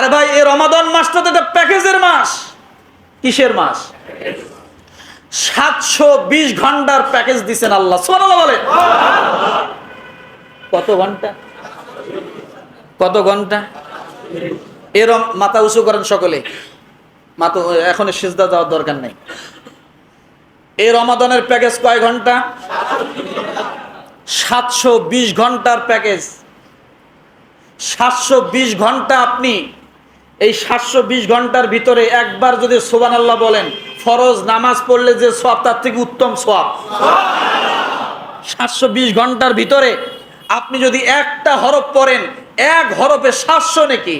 আরে ভাই এই রমাদন মাসটা তো প্যাকেজের মাস। কিসের মাস? সাতশো বিশ ঘণ্টার প্যাকেজ দিছেন আল্লাহ। বলে কত ঘণ্টা? কত ঘণ্টা? এরম মাথা উঁচু করেন সকলে। মাথা এখন সিজদা যাওয়ার দরকার নেই। এই রমাদানের প্যাকেজ কয় ঘণ্টা? সাতশো বিশ ঘণ্টার প্যাকেজ। সাতশো বিশ ঘণ্টা আপনি এই সাতশো বিশ ঘণ্টার ভিতরে একবার যদি সোবান আল্লাহ বলেন, ফরজ নামাজ পড়লে যে সব তার থেকে উত্তম সব সাতশো বিশ ঘণ্টার ভিতরে আপনি যদি একটা হরফ পড়েন, এক হরফে সাতশো নাকি?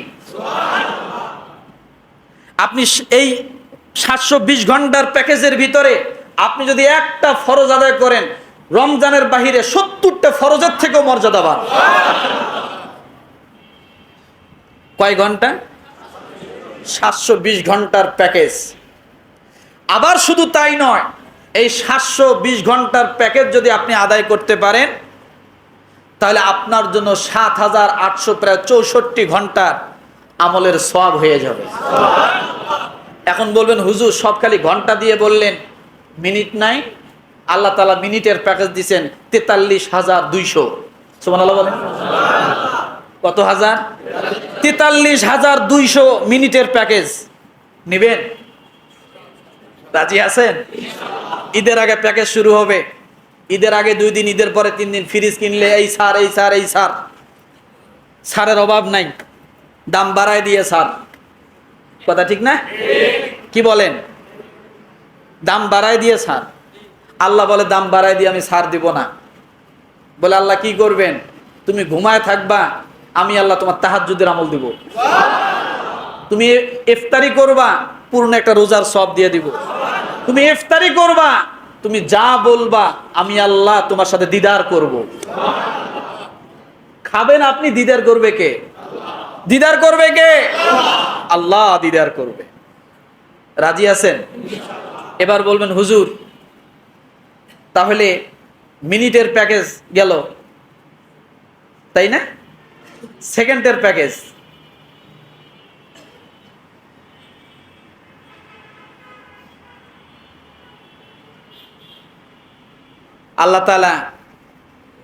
আপনি এই সাতশো বিশ ঘণ্টার প্যাকেজের ভিতরে আপনি যদি একটা ফরজ আদায় করেন, রমজানের বাহিরে সত্তরটা ফরজের থেকেও মর্যাদাবান। কয় ঘণ্টা? সাতশো বিশ ঘণ্টার প্যাকেজ। আবার শুধু তাই নয়, এই সাতশো বিশ ঘণ্টার প্যাকেজ যদি আপনি আদায় করতে পারেন, তাহলে আপনার জন্য সাত হাজার আটশো প্রায় চৌষট্টি ঘণ্টার আমলের সব হয়ে যাবে। এখন বলবেন, হুজুর, সব খালি ঘণ্টা দিয়ে বললেন, মিনিট নাই। আল্লাহ তালা মিনিটের প্যাকেজ দিচ্ছেন তেতাল্লিশ হাজার দুইশো। সুমান আল্লাহ বলেন। কত হাজার? তেতাল্লিশ হাজার দুইশো মিনিটের প্যাকেজ। নিবেন? রাজি আছেন? ঈদের আগে প্যাকেজ শুরু হবে। ঈদের আগে দুই দিন ঈদের পরে তিন দিন ফ্রিজ কিনলে এই সার এই সার এই সার। সারের অভাব নাই। দাম বাড়ায় দিয়ে সার। কথা ঠিক না? কি বলেন? দাম বাড়ায় দিয়ে সার। আল্লাহ বলে দাম বাড়ায় দিয়ে আমি সার দিব না। বলে আল্লাহ কি করবেন? তুমি ঘুমায় থাকবা আমি আল্লাহ তোমার তাহাজ্জুদের আমল দিব। তুমি ইফতারি করবা, পূর্ণ একটা রোজার সব দিয়ে দিব। তুমি ইফতারি করবা, তুমি যা বলবা, আমি আল্লাহ তোমার সাথে দিদার করব। খাবেন আপনি, দিদার করবে কে? দিদার করবে কে? আল্লাহ দিদার করবে। রাজি আছেন? এবার বলবেন, হুজুর, তাহলে মিনিটের প্যাকেজ গেল। তাই না? সেকেন্ডের প্যাকেজ। আল্লাহ তালা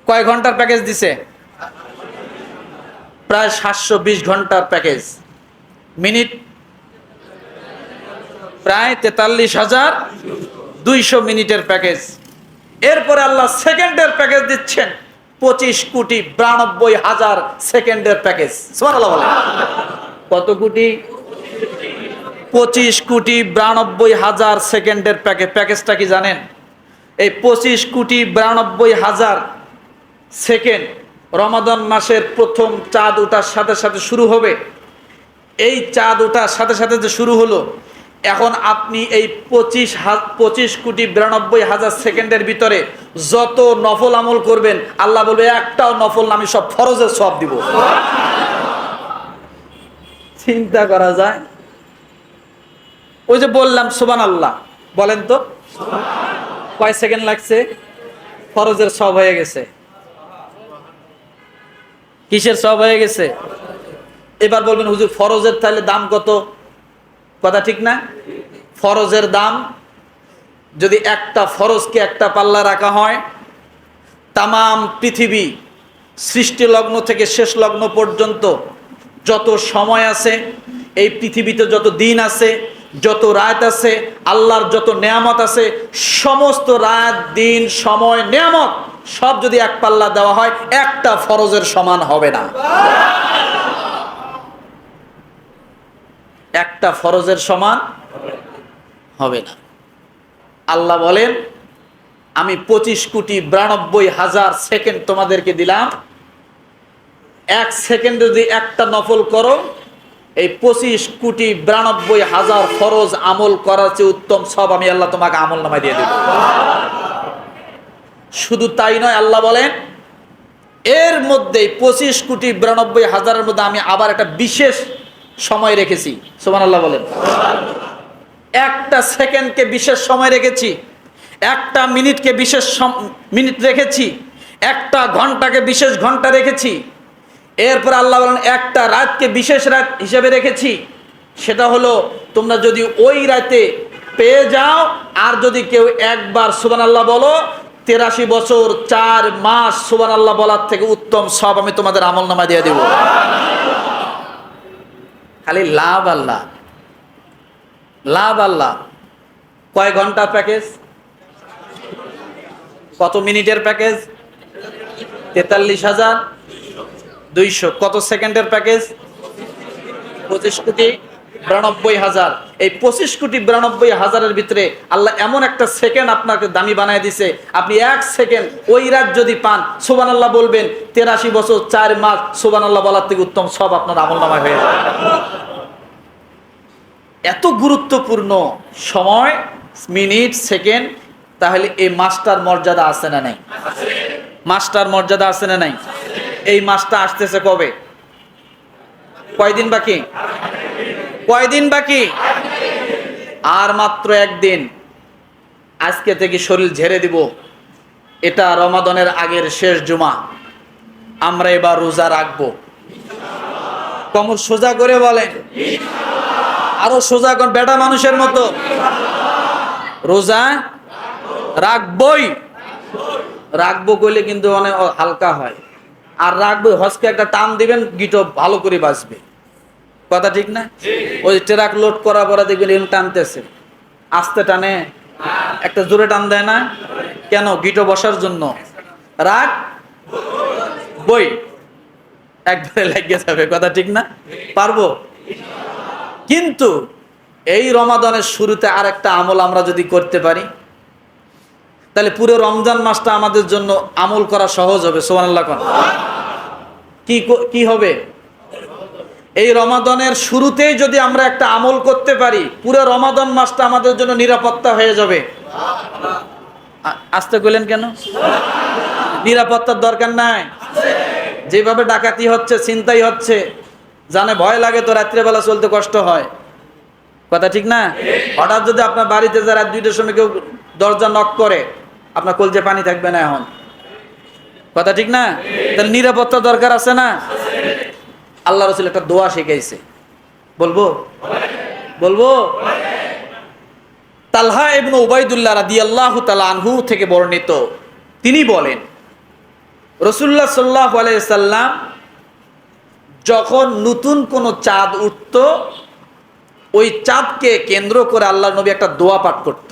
কয় ঘণ্টার প্যাকেজ দিছে? প্রায় সাতশো বিশ ঘণ্টার প্যাকেজ। মিনিট? প্রায় তেতাল্লিশ হাজার দুইশো মিনিটের প্যাকেজ। এরপরে আল্লাহ সেকেন্ডের প্যাকেজ দিচ্ছেন। পঁচিশ কোটি বিরানব্বই হাজার সেকেন্ডের প্যাকেজ। কত কোটি? পঁচিশ কোটি বিরানব্বই হাজার সেকেন্ডের প্যাকেজ। প্যাকেজটা কি জানেন? এই পঁচিশ কোটি বিরানব্বই হাজার সেকেন্ড রমাদান মাসের প্রথম চাঁদ ওঠার সাথে সাথে শুরু হবে। এই চাঁদ ওঠার সাথে সাথে যে শুরু হলো এখন আপনি এই পঁচিশ পঁচিশ কোটি বিরানব্বই হাজার সেকেন্ডের ভিতরে যত নফল আমল করবেন, আল্লাহ বলবে, একটাও নফল আমি সব ফরজের সব দিব। চিন্তা করা যায়? ওই যে বললাম সুবান আল্লাহ বলেন তো, কয় সেকেন্ড লাগছে? ফরজের সব হয়ে গেছে। কিসের সব হয়ে গেছে? এবার বলবেন, হুজুর, ফরজের তাহলে দাম কত? কথা ঠিক না? ফরজের দাম, যদি একটা ফরজকে একটা পাল্লা রাখা হয় তাম পৃথিবী সৃষ্টি লগ্ন থেকে শেষ লগ্ন পর্যন্ত যত সময় আছে, এই পৃথিবীতে যত দিন আছে, যত রাত আছে, আল্লাহর যত নেয়ামত আছে, সমস্ত রাত, দিন, সময়, নেয়ামত সব যদি এক পাল্লা দেওয়া হয়, একটা ফরজের সমান হবে না। একটা ফরজের সমান হবে না। আল্লাহ বলেন, আমি পঁচিশ কোটি বিরানব্বই হাজার সেকেন্ড তোমাদেরকে দিলাম। এক সেকেন্ড যদি একটা নফল করো, এই পঁচিশ কোটি বিরানব্বই হাজার ফরজ আমল করার চেয়ে উত্তম সব আমি আল্লাহ তোমাকে আমল নামায় দিয়ে দেব। শুধু তাই নয়, আল্লাহ বলেন, এর মধ্যে পঁচিশ কোটি বিরানব্বই হাজারের মধ্যে আমি আবার একটা বিশেষ সময় রেখেছি। সোমান আল্লাহ বলেন। একটা সেকেন্ডকে বিশেষ সময় রেখেছি। একটা মিনিটকে বিশেষ মিনিট রেখেছি। একটা ঘন্টাকে বিশেষ ঘণ্টা রেখেছি। এরপর আল্লাহ বলেন, একটা রাতকে বিশেষ রাত হিসেবে রেখেছি। সেটা হলো, তোমরা যদি ওই রাতে পেয়ে যাও, আর যদি কেউ একবার সুবান আল্লাহ বলো, তেরাশি বছর, চার মাস সুবান আল্লাহ বলার থেকে উত্তম সব আমি তোমাদের আমল নামা দিয়ে দেব। খালি লাভ আল্লাহ লাভ। আল্লাহ কয় ঘণ্টা প্যাকেজ? কত মিনিটের প্যাকেজ? তেতাল্লিশ হাজার। দুইশো। কত সেকেন্ডের প্যাকেজ? পঁচিশ কোটি। বিরানব্বই হাজার। এই পঁচিশ কোটি বিরানব্বই হাজারের ভিতরে আল্লাহ এমন একটা সেকেন্ড আপনাকে দামি বানায় দিছে। আপনি এক সেকেন্ড ওই রাত যদি পান সুবান আল্লাহ বলবেন, তেরাশি বছর, চার মাস সুবান আল্লাহ বলার থেকে উত্তম সব আপনার আমল নামায় হয়ে যাবে। এত গুরুত্বপূর্ণ সময় মিনিট সেকেন্ড তাহলে এই মাস্টার মর্যাদা আছে না নাই? মাস্টার মর্যাদা আছে না নাই? এই মাসটা আসতেছে কবে? কয়দিন বাকি? কয়দিন বাকি? আর মাত্র একদিন। আজকে থেকে শরীর ঝেড়ে দিব। এটা রমাদনের আগের শেষ জুমা। আমরা এবার রোজা রাখব। কমর সোজা করে বলেন, আরও সোজা কোন বেটা মানুষের মতো। রোজা রাখবই। রাখব কইলে কিন্তু অনেক হালকা হয়। আর রাখব হজকে একটা টান দিবেন গিটো ভালো করে বাঁচবে কথা ঠিক না? ওই ট্রাক লোড করা পরে দেখবেন এরকম টানতেছে। আস্তে টানে, একটা জোরে টান দেয় না? কেন? গিটো বসার জন্য। রাগ? বই? একবারে লাগিয়ে যাবে, কথা ঠিক না? পারব? কিন্তু এই রমাদানের শুরুতে আর একটা আমল আমরা যদি করতে পারি, তাহলে পুরো রমজান মাসটা আমাদের জন্য আমল করা সহজ হবে সোহানাল্লাহ কি কি হবে? এই রমাদনের শুরুতেই যদি আমরা একটা আমল করতে পারি, পুরো রমাদন মাসটা আমাদের জন্য নিরাপত্তা হয়ে যাবে। আসতে গেলেন কেন? নিরাপত্তার দরকার নাই। যেভাবে ডাকাতি হচ্ছে চিন্তাই হচ্ছে, জানে ভয় লাগে তো রাত্রেবেলা চলতে কষ্ট হয়। কথা ঠিক না? হঠাৎ যদি আপনার বাড়িতে যা রাত দুইটার সময় কেউ দরজা নক করে, আপনার কলজে পানি থাকবে না এখন। কথা ঠিক না? তাহলে নিরাপত্তা দরকার আছে না? আল্লাহ রসুল একটা দোয়া শিখাইছে। বলব? বলব? তালহা এবং উবাইদুল্লাহ রাদি আল্লাহ আনহু থেকে বর্ণিত। তিনি বলেন, রসুল্লাহ সাল্লাহ সাল্লাম যখন নতুন কোনো চাঁদ উঠত, ওই চাঁদকে কেন্দ্র করে আল্লাহ নবী একটা দোয়া পাঠ করত।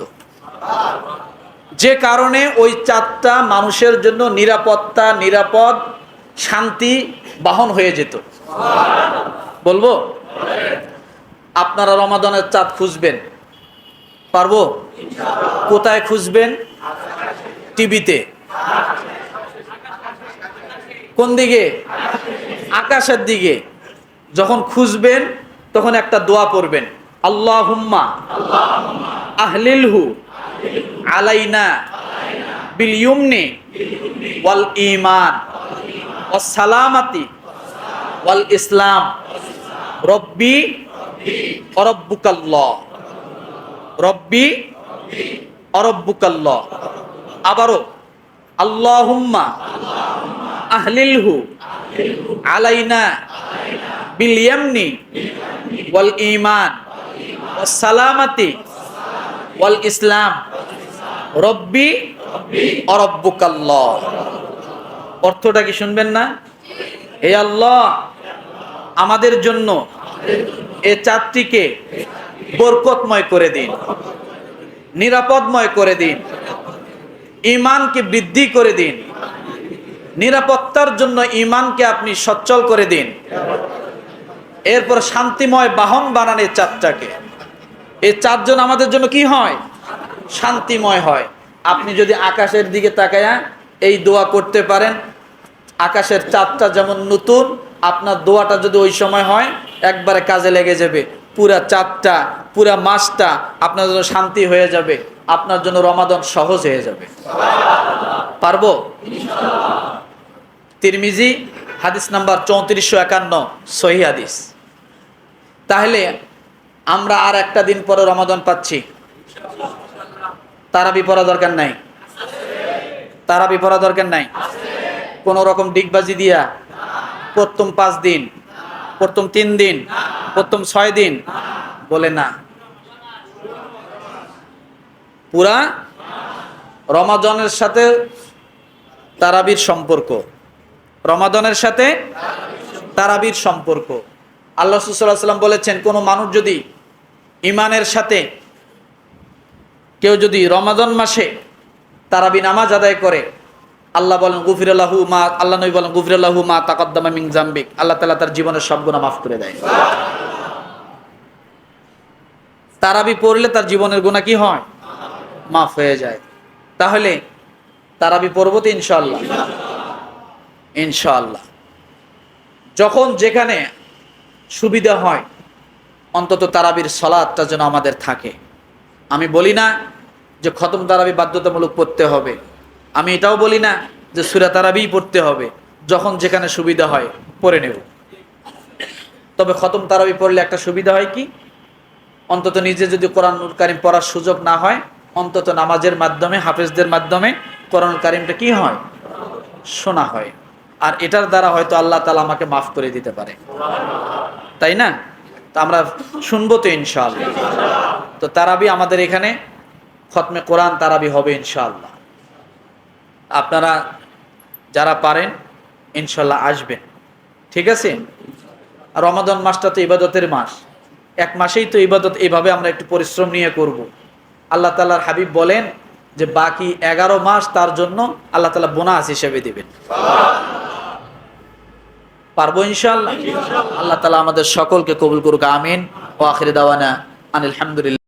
যে কারণে ওই চাঁদটা মানুষের জন্য নিরাপত্তা, নিরাপদ, শান্তি বাহন হয়ে যেত। বলব? আপনারা রমাদানের চাঁদ খুঁজবেন। পারব? কোথায় খুঁজবেন? টিভিতে। কোন দিকে? আকাশের দিকে। যখন খুঁজবেন, তখন একটা দোয়া পড়বেন। আল্লাহ হুম্মা আহলিলহু আলাইনা বিল ইউমনি ওয়াল ঈমান। ওয়াস সালামাতি ওয়াল ইসলাম। রব্বি অরব্বুকাল্লাহ রব্বি অরব্বুকাল্লাহ আবারও আল্লাহুম্মা আহলিলহু আলাইনা বিল ইয়ামনি ওয়াল ঈমান ওয়াস সালামাতি ওয়াল ইসলাম। রব্বি অরব্বুকাল্লাহ অর্থটা কি শুনবেন না? হে আল্লাহ আমাদের জন্য এ চাঁদটিকে বরকতময় করে দিন, নিরাপদময় করে দিন ইমানকে বৃদ্ধি করে দিন, নিরাপত্তার জন্য ইমানকে আপনি সচ্ছল করে দিন। এরপর শান্তিময় বাহন বানান এই চাঁদটাকে এই চারজন আমাদের জন্য কি হয়? শান্তিময় হয়। আপনি যদি আকাশের দিকে তাকায়া এই দোয়া করতে পারেন, আকাশের চাঁদটা যেমন নতুন আপনার দোয়াটা যদি ওই সময় হয়, একবারে কাজে লেগে যাবে। পুরা চাঁদটা, পুরা মাসটা আপনার জন্য শান্তি হয়ে যাবে। আপনার জন্য রমাদন সহজ হয়ে যাবে। পারব? তিরমিজি, হাদিস নাম্বার চৌত্রিশশো একান্ন, সহি হাদিস। তাহলে আমরা আর একটা দিন পরে রমাদন পাচ্ছি। তারাবি পড়া দরকার নাই। তারাবি পড়া দরকার নাই। কোন রকম ডিগবাজি দিয়া প্রথম পাঁচ দিন, প্রথম তিন দিন, প্রথম ছয় দিন, বলে না। পুরা রমাজনের সাথে তারাবির সম্পর্ক। রমাদনের সাথে তারাবির সম্পর্ক। আল্লাহ সাল্লাম বলেছেন, কোনো মানুষ যদি ইমানের সাথে কেউ যদি রমাদন মাসে তারাবি নামাজ আদায় করে আল্লাহ বলেন গুফির আল্লাহু মা আল্লাহ নবী বলেন গুফির আল্লাহু মা তাকদ্দামা মিং জাম্বিক। আল্লাহ তালা তার জীবনের সব গুণা মাফ করে দেয়। তারাবি পড়লে তার জীবনের গুণা কি হয়? মাফ হয়ে যায়। তাহলে তারাবি পড়ব তো ইনশাল্লাহ ইনশাআল্লাহ। যখন যেখানে সুবিধা হয়, অন্তত তারাবির সলাদটা যেন আমাদের থাকে। আমি বলি না যে খতম তারাবি বাধ্যতামূলক পড়তে হবে। আমি এটাও বলি না যে সুরা তারাবিই পড়তে হবে, যখন যেখানে সুবিধা হয় পড়ে নেব। তবে খতম তারাবি পড়লে একটা সুবিধা হয় কি? অন্তত নিজে যদি কোরআনুল কারিম পড়ার সুযোগ না হয়, অন্তত নামাজের মাধ্যমে, হাফেজদের মাধ্যমে কোরআনুল কারিমটা কি হয়? শোনা হয়। আর এটার দ্বারা হয়তো আল্লাহ তালা আমাকে মাফ করে দিতে পারে। তাই না? তা আমরা শুনব তো ইনশাআল্লাহ। তো তারাবি আমাদের এখানে খতমে কোরআন তারাবি হবে ইনশাআল্লাহ। আপনারা যারা পারেন, ইনশাল্লাহ আসবেন। ঠিক আছে? রমাদান মাসটা তো ইবাদতের মাস। এক মাসেই তো ইবাদত এইভাবে আমরা একটু পরিশ্রম নিয়ে করব। আল্লাহ তালার হাবিব বলেন যে, বাকি এগারো মাস তার জন্য আল্লাহ তালা বোনাস হিসেবে দিবেন। পারব ইনশাল্লাহ? আল্লাহ তালা আমাদের সকলকে কবুল করুক, আমিন। ও আখির দাওয়ানা আনিল হামদুলিল্লাহ।